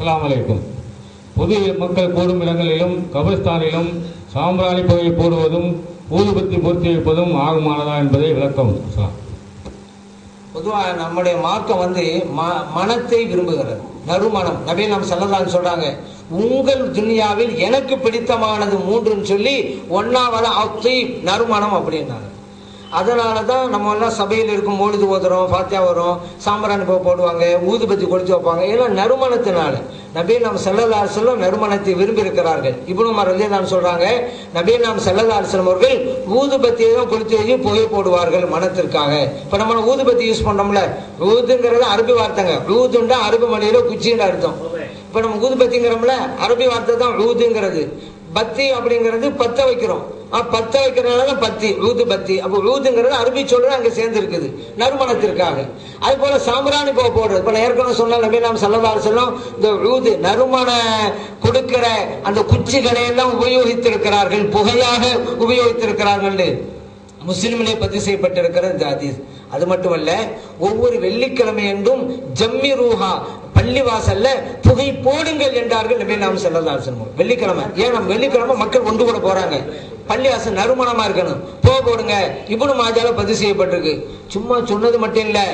அஸ்லாம் வலைக்கும் பொது மக்கள் கூடும் இடங்களிலும் கபரிஸ்தானிலும் சாம்பிராணி புகை போடுவதும் ஊதுபத்தி பொருத்தி வைப்பதும் ஆகுமானதா என்பதை விளக்கம். பொதுவாக நம்முடைய மார்க்கம் வந்து ம மனத்தை விரும்புகிறது. நறுமணம். நபி நாம் செல்லலான்னு சொல்றாங்க உங்கள் துனியாவில் எனக்கு பிடித்தமானது மூன்றுன்னு சொல்லி ஒன்னாவது அத்தி நறுமணம் அப்படின்னாங்க. அதனால தான் நம்ம எல்லாம் சபையில் இருக்கும் பொழுது ஓதுறோம் ஃபாத்தியா வரும் சாம்பிராணி பூ போடுவாங்க ஊதுபத்தி கொடுத்து வைப்பாங்க. எல்லாம் நறுமணத்தினால. நபி நாம் செல்லல்லா செல்லம் நறுமணத்தை விரும்பி இருக்கிறார்கள் இவ்வளவு உமர் ரலியல்லாஹு சொல்றாங்க நபி நாம் செல்லல்லா செல்லம் அவர்கள் ஊதுபத்தியை தான் கொளுத்தி வச்சு புகை போடுவார்கள் மனத்திற்காக. இப்போ நம்ம ஊதுபத்தி யூஸ் பண்ணோம்ல ஊதுங்கிறது அரபி வார்த்தைங்க. ஊதுண்டா அரபு மொழியில குச்சின்னு அர்த்தம். இப்போ நம்ம ஊதுபத்திங்கிறோம்ல அரபி வார்த்தை தான் ஊதுங்கிறது. பத்தி அப்படிங்கிறது பத்த வைக்கிறோம். பத்த வைக்கிறதுனால பத்தி ரூது பத்தி. அப்போ ரூதுங்கிறது அரபி சொல்றது அங்க சேர்ந்து இருக்குது நறுமணத்திற்காக. அது போல சாம்பிராணி போக போடுறது. இப்ப ஏற்கனவே சொன்ன நபி நாம் சல்லல்லாஹு சொல்லும் இந்த ரூது நறுமண கொடுக்கிற அந்த குச்சிகளை எல்லாம் உபயோகித்திருக்கிறார்கள் புகையாக உபயோகித்திருக்கிறார்கள் முஸ்லிம்களே பதிவு செய்யப்பட்டிருக்கிற இந்த ஹதீஸ். அது மட்டுமல்ல ஒவ்வொரு வெள்ளிக்கிழமை என்றும் ஜம்மி ரூஹா பள்ளிவாசல்ல புகை போடுங்கள் என்றார்கள் நபி நாம் செல்லலாம் சொல்லுவோம் வெள்ளிக்கிழமை. ஏன் நம்ம வெள்ளிக்கிழமை மக்கள் ஒன்று கூட போறாங்க. பள்ளிவாசல் நறுமணமா இருக்கணும். போக போடுங்க. இவனும் மாஜால பதிவு செய்யப்பட்டிருக்கு. சும்மா சொன்னது மட்டும் இல்லை.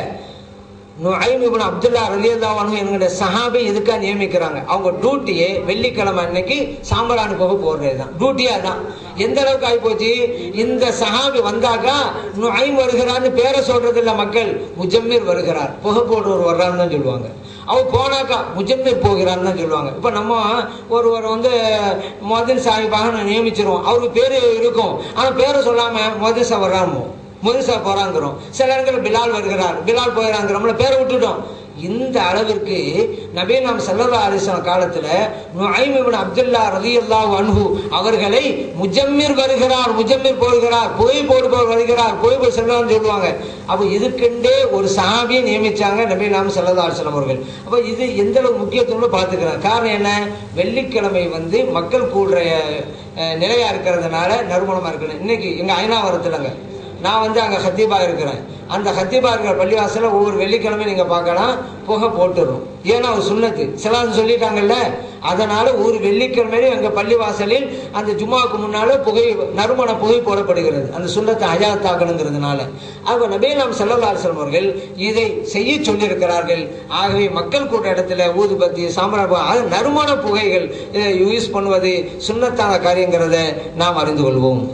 நுஐம் அப்துல்லா ரலியல்லாஹு என்கிற சஹாபி இதுக்காக நியமிக்கிறாங்க? அவங்க டியூட்டியே வெள்ளிக்கிழமை அன்னைக்கு சாம்பராணி புகை போடுறது தான் டியூட்டியா தான் எந்த அளவுக்கு ஆகி போச்சு? இந்த சஹாபி வந்தாக்கா நுஐம் வருகிறான்னு பேரை சொல்றது இல்லை மக்கள். முஜம்மீர் வருகிறார். புகை போடுறவர் வர்றான்னு தான் சொல்லுவாங்க. அவர் போனாக்கா முஜம்மீர் போகிறான்னு தான் சொல்லுவாங்க. இப்போ நம்ம ஒருவர் வந்து மதின் சாஹிபாக நியமிச்சிருவோம். அவருக்கு பேரு இருக்கும். ஆனால் பேரை சொல்லாம மதிசா வர்றாமோ முருசா போறாங்கிறோம். சில இடங்கள் பிலால் வருகிறார். பிலால் போயிறாங்கிறோம்ல பேரை விட்டுட்டோம். இந்த அளவிற்கு நபே நாம் செல்லல்லா அலிஸ்லாம் காலத்துல நுஐம் இப்னு அப்துல்லா ரலியல்லாஹு அன்ஹு அவர்களை முஜம்மிர் வருகிறார் முஜம்மிர் போடுகிறார் போய் போடுபவர் வருகிறார் போய் போய் செல்லலாம்னு சொல்லுவாங்க. அப்ப இதுக்கெண்டே ஒரு சஹாபியை நியமிச்சாங்க நபே நாம் செல்லல்லா அலிஸ்லாம் அவர்கள். அப்ப இது எந்த அளவுக்கு முக்கியத்துவம்னு பார்த்துக்கிறாங்க காரணம் என்ன? வெள்ளிக்கிழமை வந்து மக்கள் கூடுற நிலையாக நிலையா இருக்கிறதுனால நறுமணமா இருக்கணும். இன்னைக்கு எங்க ஐநாவரத்துலங்க நான் வந்து அங்கே ஹத்தீபா இருக்கிறேன். அந்த ஹத்தீபா இருக்கிற பள்ளிவாசலில் ஒவ்வொரு வெள்ளிக்கிழமை நீங்கள் பார்க்கலாம் புகை போட்டுடும் ஏன்னா ஒரு சுண்ணத்து. சிலர் சொல்லிட்டாங்கல்ல? அதனால் ஒரு வெள்ளிக்கிழமையிலும் எங்கள் பள்ளிவாசலில் அந்த ஜும்மாவுக்கு முன்னால் புகை நறுமண புகை போடப்படுகிறது. அந்த சுண்ணத்தை அஜாத்தாக்கணுங்கிறதுனால. ஆக நபீலாம் செல்லல்லாசலம் அவர்கள் இதை செய்ய சொல்லியிருக்கிறார்கள். ஆகவே மக்கள் கூட்ட இடத்துல ஊதுபத்தி சாம்பரா அது நறுமண புகைகள் இதை யூஸ் பண்ணுவது சுண்ணத்தான காரியங்கிறத நாம் அறிந்து கொள்வோம்.